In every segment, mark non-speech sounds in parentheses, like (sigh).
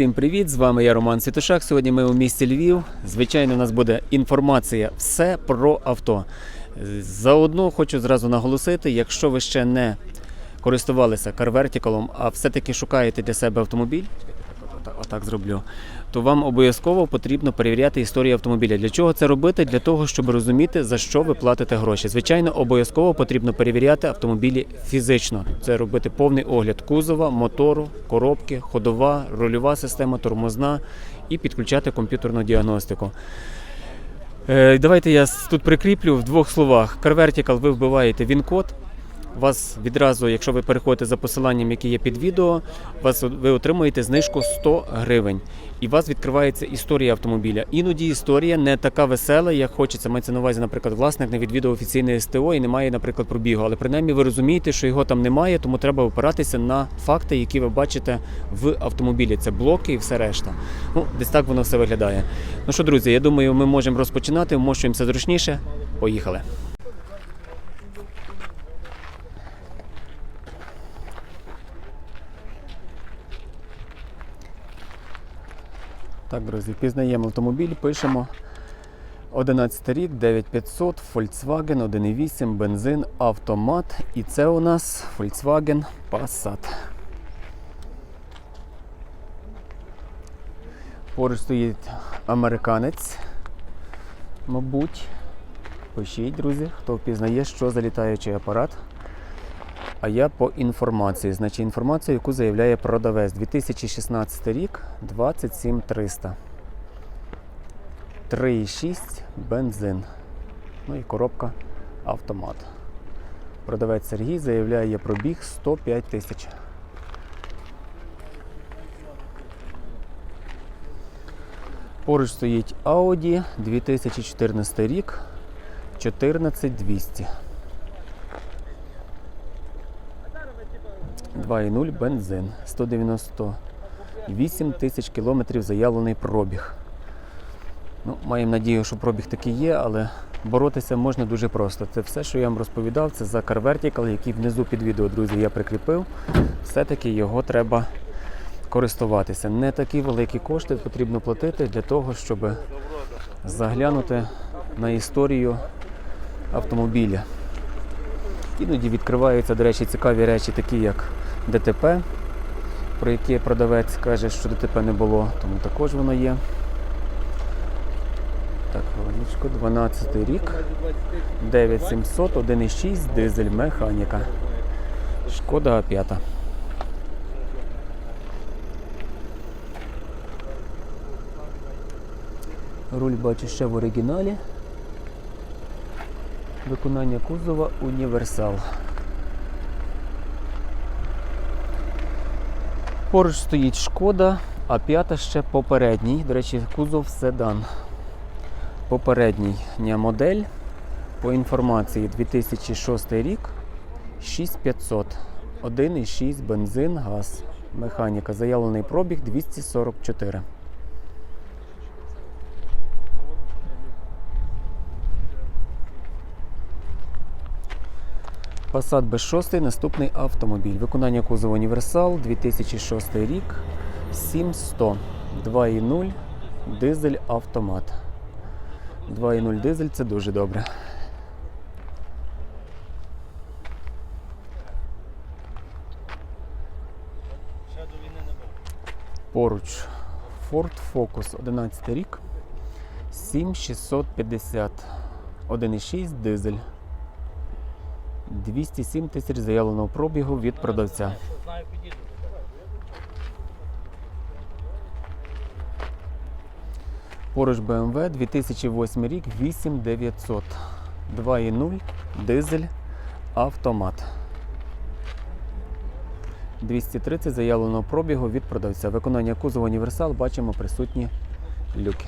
Всім привіт! З вами я Роман Світошак. Сьогодні ми у місті Львів. Звичайно, у нас буде інформація все про авто. Заодно хочу зразу наголосити, якщо ви ще не користувалися карвертікалом, а все-таки шукаєте для себе автомобіль, отак, зроблю, то вам обов'язково потрібно перевіряти історію автомобіля. Для чого це робити? Для того, щоб розуміти, за що ви платите гроші. Звичайно, обов'язково потрібно перевіряти автомобілі фізично. Це робити повний огляд кузова, мотору, коробки, ходова, рульова система, тормозна і підключати комп'ютерну діагностику. Е, Давайте я тут прикріплю в двох словах. CarVertical ви вбиваєте він-код. Вас відразу, якщо ви переходите за посиланням, яке є під відео, вас ви отримуєте знижку 100 гривень. І вас відкривається історія автомобіля. Іноді історія не така весела, як хочеться. Мається на увазі, наприклад, власник не відвідав офіційне СТО і немає, наприклад, пробігу. Але принаймні ви розумієте, що його там немає, тому треба опиратися на факти, які ви бачите в автомобілі. Це блоки і все решта. Ну, десь так воно все виглядає. Ну що, друзі, я думаю, ми можемо розпочинати, вмощуємося зручніше. Поїхали. Так, друзі, пізнаємо автомобіль, пишемо 11 рік, 9500, Volkswagen 1.8, бензин, автомат. І це у нас Volkswagen Passat. Поруч стоїть американець, мабуть. Пишіть, друзі, хто впізнає, що за літаючий апарат. А я по інформації. Значить, інформацію, яку заявляє продавець. 2016 рік 27300. 3,6 бензин. Ну і коробка автомат. Продавець Сергій заявляє пробіг 105 тисяч. Поруч стоїть Audi 2014 рік 14200. 2,0 бензин. 198 тисяч кілометрів заявлений пробіг. Ну, маємо надію, що пробіг такий є, але боротися можна дуже просто. Це все, що я вам розповідав, це за CarVertical, який внизу під відео, друзі, я прикріпив. Все-таки його треба користуватися. Не такі великі кошти потрібно платити для того, щоб заглянути на історію автомобіля. Іноді відкриваються, до речі, цікаві речі, такі як ДТП, про яке продавець каже, що ДТП не було, тому також воно є. Так, хвилиночку, 12 рік, 9700, 1,6, дизель, механіка. Шкода А5. Руль бачу ще в оригіналі. Виконання кузова універсал. Поруч стоїть шкода, а п'ята ще попередній. До речі, кузов седан. Попередній модель. По інформації 2006 рік 6500. 1,6 бензин, газ. Механіка. Заявлений пробіг 244. Passat B6, наступний автомобіль. Виконання кузова універсал 2006 рік 7100 2.0 дизель автомат. 2.0 дизель це дуже добре. Поруч Ford Focus 11 рік 7650 1.6 дизель. 207 тисяч заявленого пробігу від продавця. Поруч BMW 2008 рік 8900. 2.0 дизель автомат. 230 заявленого пробігу від продавця. Виконання кузова універсал бачимо присутні люки.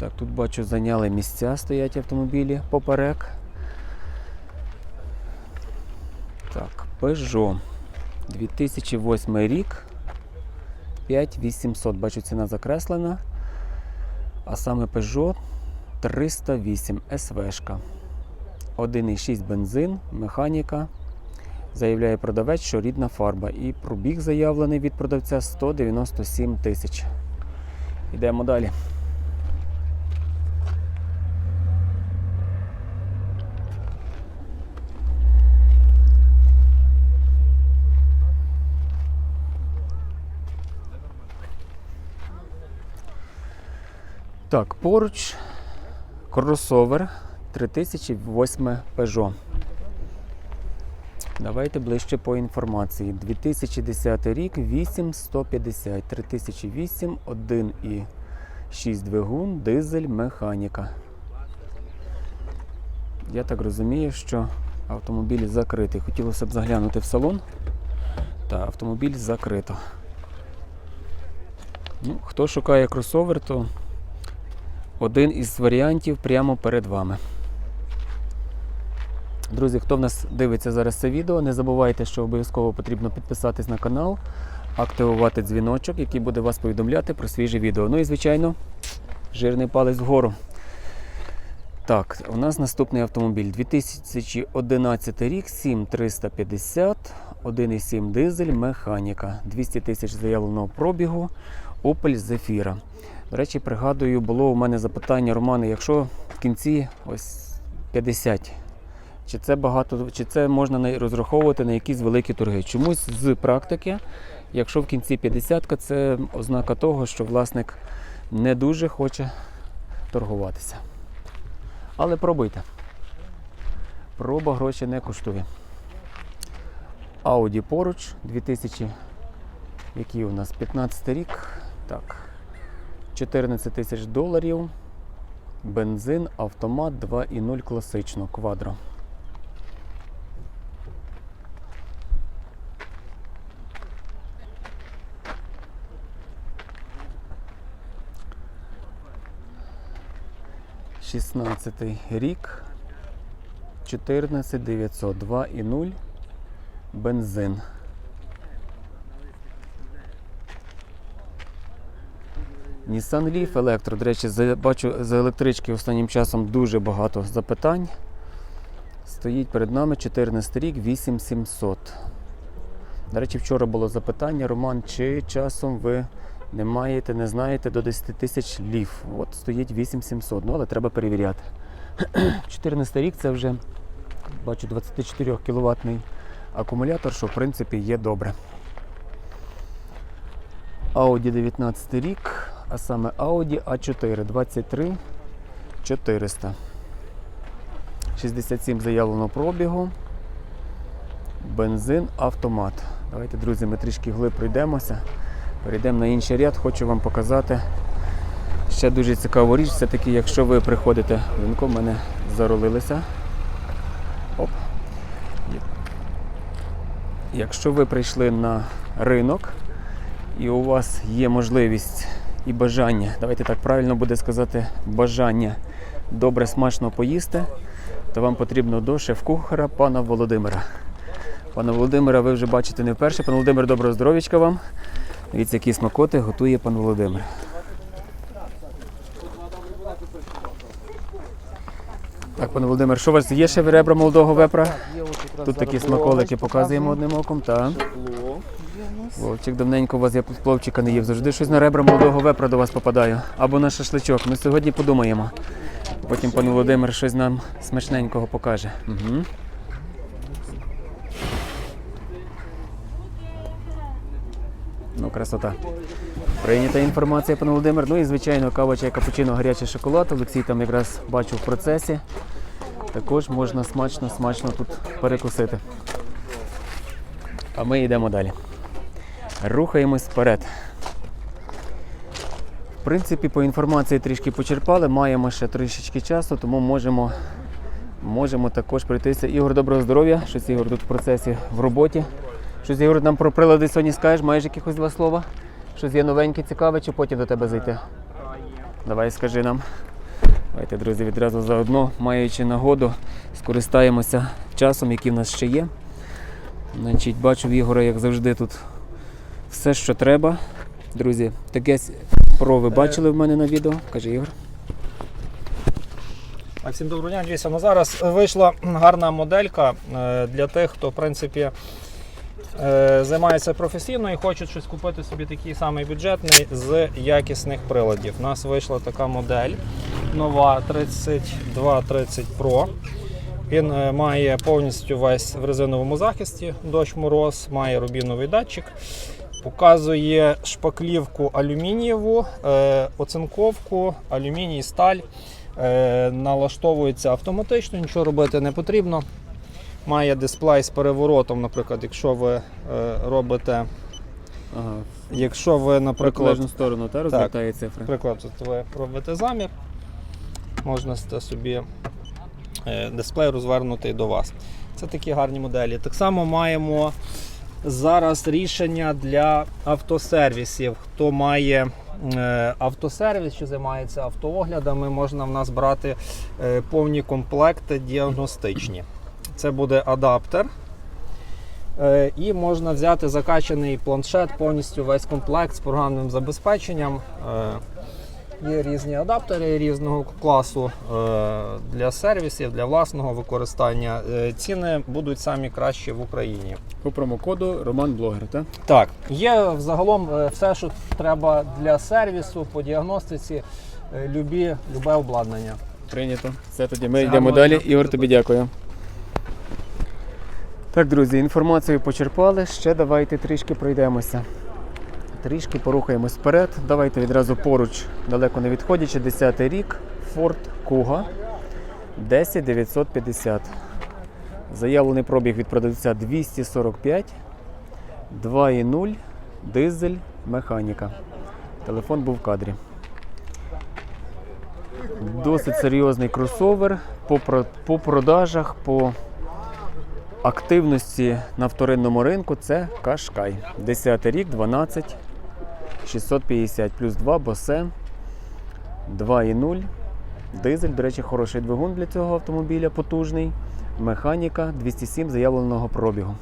Так, тут бачу, зайняли місця, стоять автомобілі поперек. Так, Peugeot 2008 рік. 5800. Бачу, ціна закреслена. А саме Peugeot 308 СВшка. 1,6 бензин, механіка. Заявляє продавець, що рідна фарба. І пробіг заявлений від продавця 197 тисяч. Йдемо далі. Так, поруч кросовер 3008 Peugeot. Давайте ближче по інформації. 2010 рік 8150, 3008, 1,6 двигун, дизель, механіка. Я так розумію, що автомобіль закритий. Хотілося б заглянути в салон. Та автомобіль закрито. Ну, хто шукає кросовер, то один із варіантів прямо перед вами. Друзі, хто в нас дивиться зараз це відео, не забувайте, що обов'язково потрібно підписатись на канал, активувати дзвіночок, який буде вас повідомляти про свіже відео. Ну і, звичайно, жирний палець вгору. Так, у нас наступний автомобіль 2011 рік, 7350, 1,7 дизель, механіка, 200 тисяч заявленого пробігу, Opel Zafira. До речі, пригадую, було у мене запитання Романе, якщо в кінці ось 50, чи це багато, чи це можна розраховувати на якісь великі торги? Чомусь з практики, якщо в кінці 50, це ознака того, що власник не дуже хоче торгуватися. Але пробуйте. Проба гроші не коштує. Audi поруч 2000, який у нас 15 рік. Так. 14 тисяч доларів. Бензин, автомат 2.0 класично, квадро. Шістнадцятий рік. 14 900, 2.0 бензин. Nissan Leaf Electro, до речі, за- бачу за електрички останнім часом дуже багато запитань. Стоїть перед нами 14 рік 8700. До речі, вчора було запитання, Роман, чи часом ви не маєте, не знаєте до 10 тисяч лів. От стоїть 8700, ну але треба перевіряти. 14 рік це вже бачу 24 кВт акумулятор, що в принципі є добре. Audi 19 рік, а саме Audi A4 23 400. 67 заявленого пробігу. Бензин, автомат. Давайте, друзі, ми трішки вглиб пройдемося. Перейдемо на інший ряд, хочу вам показати. Ще дуже цікаву річ, все-таки, якщо ви приходите, в мене заролилися. Оп. Якщо ви прийшли на ринок і у вас є можливість і бажання, давайте так правильно буде сказати, бажання добре смачно поїсти, то вам потрібно до шеф-кухара пана Володимира. Пана Володимира ви вже бачите не вперше. Пан Володимир, доброго здоров'ячка вам. Дивіться, які смакоти готує пан Володимир. Так, пане Володимир, що у вас є ще ребра молодого вепра? Тут такі смаколики показуємо одним оком. Так. Вовчик, давненько у вас я пловчика не їв. Завжди щось на ребра молодого вепра до вас попадаю. Або на шашличок. Ми сьогодні подумаємо. Потім пан Володимир щось нам смачненького покаже. Угу. Ну, красота. Прийнята інформація, пан Володимир. Ну і звичайно, кава, чай, капучино, гарячий шоколад. Олексій там якраз бачу в процесі. Також можна смачно, смачно тут перекусити. А ми йдемо далі. Рухаємось вперед. В принципі, по інформації трішки почерпали, маємо ще трішечки часу, тому можемо, можемо також пройтися. Ігор, доброго здоров'я. Щось Ігор тут в процесі в роботі. Щось Ігор нам про прилади сьогодні скажеш, маєш якихось два слова? Щось є новеньке, цікаве, чи потім до тебе зайти? Давай скажи нам. Давайте, друзі, відразу заодно, маючи нагоду, скористаємося часом, який в нас ще є. Значить, бачу Ігора, як завжди, тут все, що треба. Друзі, таке про ви бачили в мене на відео. Каже Ігор. Всім доброго дня. Дивіться, ну зараз вийшла гарна моделька е, для тих, хто в принципі е, займається професійно і хоче щось купити собі такий самий бюджетний з якісних приладів. У нас вийшла така модель нова 3230 Pro. Він е, має повністю весь в резиновому захисті, дощ мороз, має рубіновий датчик. Показує шпаклівку алюмінієву, е, оцинковку, алюміній, сталь. Е, налаштовується автоматично, нічого робити не потрібно. Має дисплей з переворотом, наприклад, якщо ви е, робите, Ага. якщо ви, наприклад, протилежну сторону та розвертає цифри. Наприклад, от ви робите замір, можна собі дисплей розвернутий до вас. Це такі гарні моделі. Так само маємо зараз рішення для автосервісів. Хто має е, автосервіс чи займається автооглядами, можна в нас брати е, повні комплекти діагностичні. Це буде адаптер. Е, І можна взяти закачаний планшет, повністю весь комплект з програмним забезпеченням. Є різні адаптери різного класу е, для сервісів, для власного використання. Е, Ціни будуть самі кращі в Україні. По промокоду Роман Блогер, так? Так, є загалом е, все, що треба для сервісу по діагностиці, любі, любе обладнання. Прийнято. Все тоді ми Це йдемо далі. Ігор, тобі дякую. Так, друзі, інформацію почерпали. Ще давайте трішки пройдемося. Трішки порухаємось вперед. Давайте відразу поруч, далеко не відходячи, 10 рік. Ford Kuga 10950. Заявлений пробіг від продавця 245, 2,0, дизель, механіка. Телефон був в кадрі. Досить серйозний кросовер по, по продажах, по активності на вторинному ринку це Кашкай. 10 рік, 12 650 плюс 2 босе 2,0. Дизель, до речі, хороший двигун для цього автомобіля, потужний. Механіка 207 заявленого пробігу.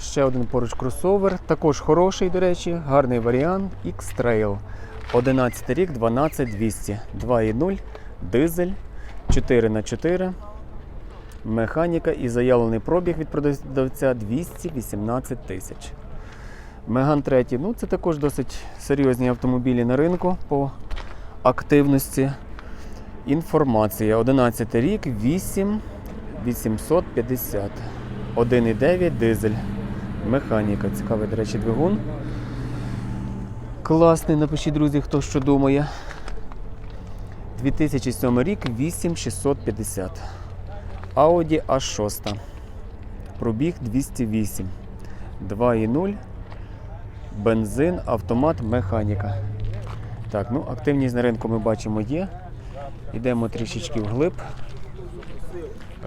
Ще один поруч кросовер, також хороший, до речі, гарний варіант X-Trail. 11 рік, 12200, 2,0, дизель, 4х4, механіка і заявлений пробіг від продавця 218 тисяч. Меган 3, ну це також досить серйозні автомобілі на ринку по активності. Інформація. 11 рік, 8 850. 1,9 дизель. Механіка. Цікавий, до речі, двигун. Класний, напишіть, друзі, хто що думає. 2007 рік 8650. Audi A6. Пробіг 208. 2,0. Бензин, автомат, механіка. Так, ну активність на ринку ми бачимо є. Йдемо трішечки вглиб.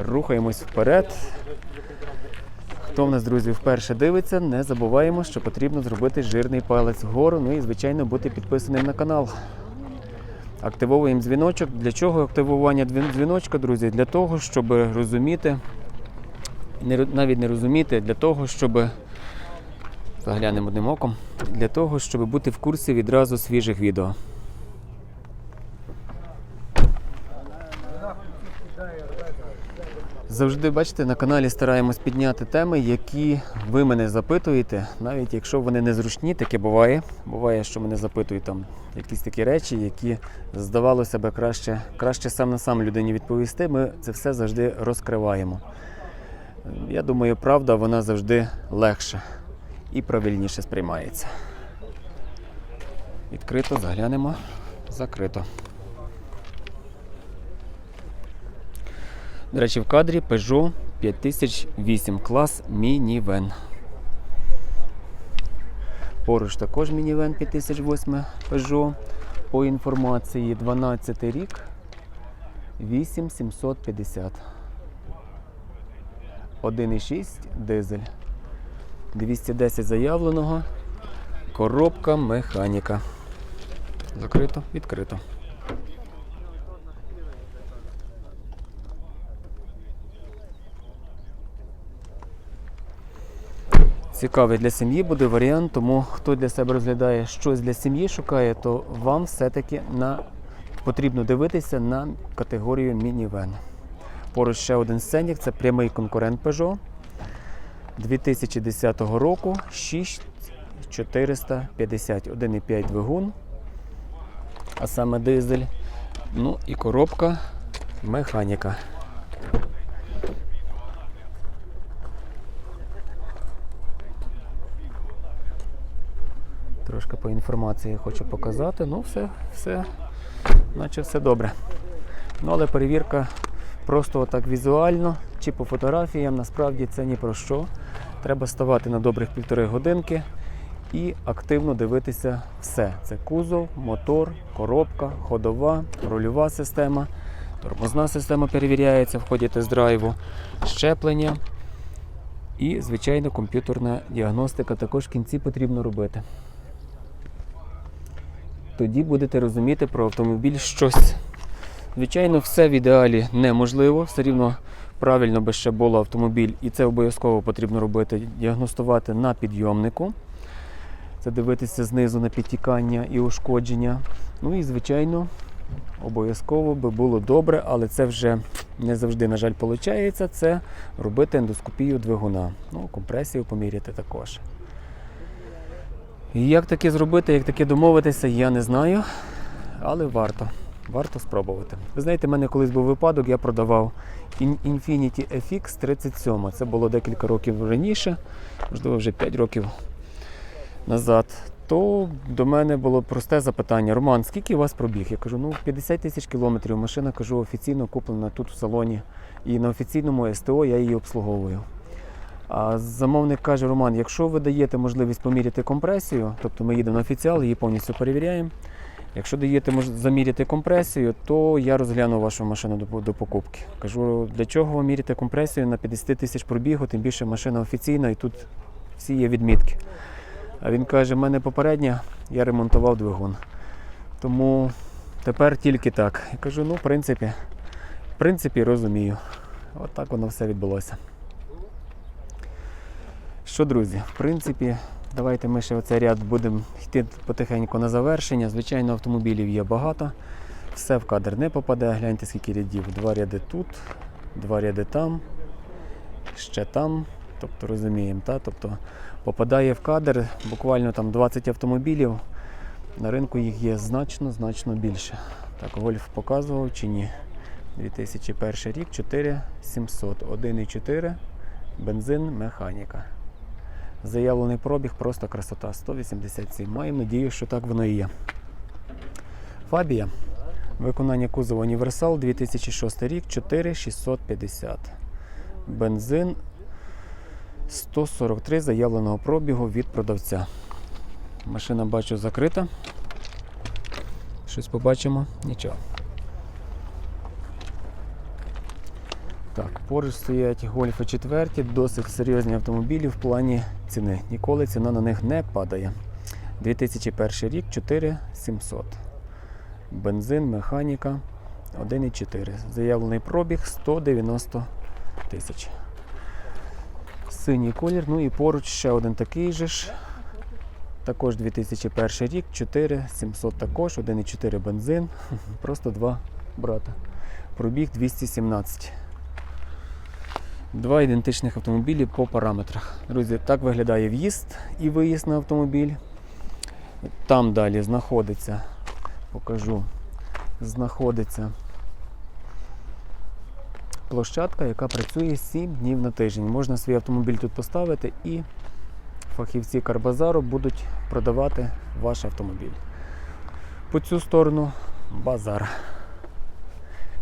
Рухаємось вперед. Хто в нас, друзі, вперше дивиться, не забуваємо, що потрібно зробити жирний палець вгору, ну і, звичайно, бути підписаним на канал. Активовуємо дзвіночок. Для чого активування дзвіночка, друзі? Для того, щоб розуміти, навіть не розуміти, для того, щоб заглянемо одним оком, для того, щоб бути в курсі відразу свіжих відео. Завжди бачите, на каналі стараємось підняти теми, які ви мене запитуєте, навіть якщо вони незручні, таке буває. Буває, що мене запитують там якісь такі речі, які здавалося би краще, краще сам на сам людині відповісти. Ми це все завжди розкриваємо. Я думаю, правда вона завжди легше і правильніше сприймається. Відкрито, заглянемо, закрито. До речі, в кадрі Peugeot 5008 клас мінівен. Поруч також мінівен 5008 Peugeot. По інформації 12 рік 8750. 1,6 дизель. 210 заявленого. Коробка механіка. Закрито, відкрито. Цікавий для сім'ї буде варіант, тому хто для себе розглядає щось для сім'ї, шукає, то вам все-таки на потрібно дивитися на категорію мінівен. Поруч ще один сценік, це прямий конкурент Peugeot 2010 року 6450, 1,5 двигун, а саме дизель. Ну і коробка механіка. Трошки по інформації хочу показати. Ну, все, все, наче все добре. Ну, але перевірка просто отак візуально чи по фотографіям, насправді це ні про що. Треба ставати на добрих півтори годинки і активно дивитися все. Це кузов, мотор, коробка, ходова, рульова система, тормозна система перевіряється в ході тест-драйву, щеплення. І, звичайно, комп'ютерна діагностика також в кінці потрібно робити. Тоді будете розуміти про автомобіль щось. Звичайно, все в ідеалі неможливо, все рівно правильно би ще було автомобіль, і це обов'язково потрібно робити, діагностувати на підйомнику. Це дивитися знизу на підтікання і ушкодження. Ну і, звичайно, обов'язково би було добре, але це вже не завжди, на жаль, виходить. Це робити ендоскопію двигуна. Ну, компресію поміряти також. І як таке зробити, як таке домовитися, я не знаю, але варто. Варто спробувати. Ви знаєте, в мене колись був випадок, я продавав In- Infiniti FX 37. Це було декілька років раніше, можливо, вже 5 років назад. То до мене було просте запитання: Роман, скільки у вас пробіг? Я кажу, ну 50 тисяч кілометрів. Машина кажу, офіційно куплена тут в салоні. І на офіційному СТО я її обслуговую. А замовник каже: Роман, якщо ви даєте можливість поміряти компресію, тобто ми їдемо на офіціал, її повністю перевіряємо. Якщо даєте заміряти компресію, то я розгляну вашу машину до, до покупки. Кажу, для чого ви міряєте компресію на 50 тисяч пробігу, тим більше машина офіційна і тут всі є відмітки. А він каже, в мене попередня, я ремонтував двигун. Тому тепер тільки так. Я кажу, ну, в принципі, в принципі, розумію. От так воно все відбулося. Що, друзі, в принципі, давайте ми ще оцей ряд будемо йти потихеньку на завершення. Звичайно, автомобілів є багато. Все в кадр не попаде. Гляньте, скільки рядів. Два ряди тут, два ряди там, ще там. Тобто розуміємо, та? тобто попадає в кадр буквально там 20 автомобілів. На ринку їх є значно, значно більше. Так, Гольф показував чи ні? 2001 рік, 4700, 1,4, бензин, механіка. Заявлений пробіг, просто красота 187. Маємо надію, що так воно і є. Фабія. Виконання кузова універсал 2006 рік 4650. Бензин 143 заявленого пробігу від продавця. Машина бачу закрита. Щось побачимо? Нічого. Так, поруч стоять гольфи четверті, досить серйозні автомобілі в плані ціни. Ніколи ціна на них не падає. 2001 рік 4700. Бензин, механіка 1,4. Заявлений пробіг 190 тисяч. Синій колір, ну і поруч ще один такий же ж. Також 2001 рік, 4700 також, 1,4 бензин. (laughs) Просто два брата. Пробіг 217. Два ідентичних автомобілі по параметрах. Друзі, так виглядає в'їзд і виїзд на автомобіль. Там далі знаходиться, покажу, знаходиться площадка, яка працює 7 днів на тиждень. Можна свій автомобіль тут поставити і фахівці Карбазару будуть продавати ваш автомобіль. По цю сторону базар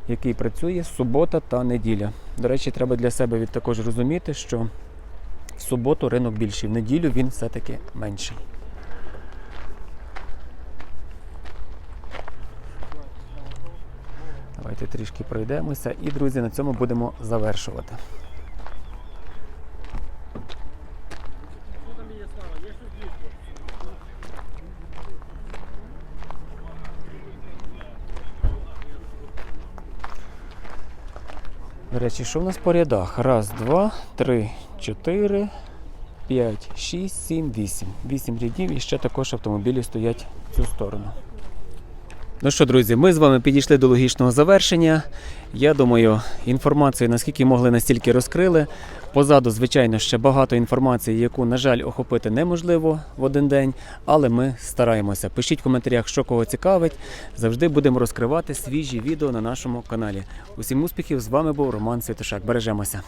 який працює субота та неділя. До речі, треба для себе від також розуміти, що в суботу ринок більший, в неділю він все-таки менший. Давайте трішки пройдемося і, друзі, на цьому будемо завершувати. Речі, що в нас по рядах? Раз, два, три, чотири, п'ять, шість, сім, вісім. Вісім рядів і ще також автомобілі стоять в цю сторону. Ну що, друзі, ми з вами підійшли до логічного завершення. Я думаю, інформацію наскільки могли, настільки розкрили. Позаду, звичайно, ще багато інформації, яку, на жаль, охопити неможливо в один день, але ми стараємося. Пишіть в коментарях, що кого цікавить. Завжди будемо розкривати свіжі відео на нашому каналі. Усім успіхів! З вами був Роман Святошак. Бережемося.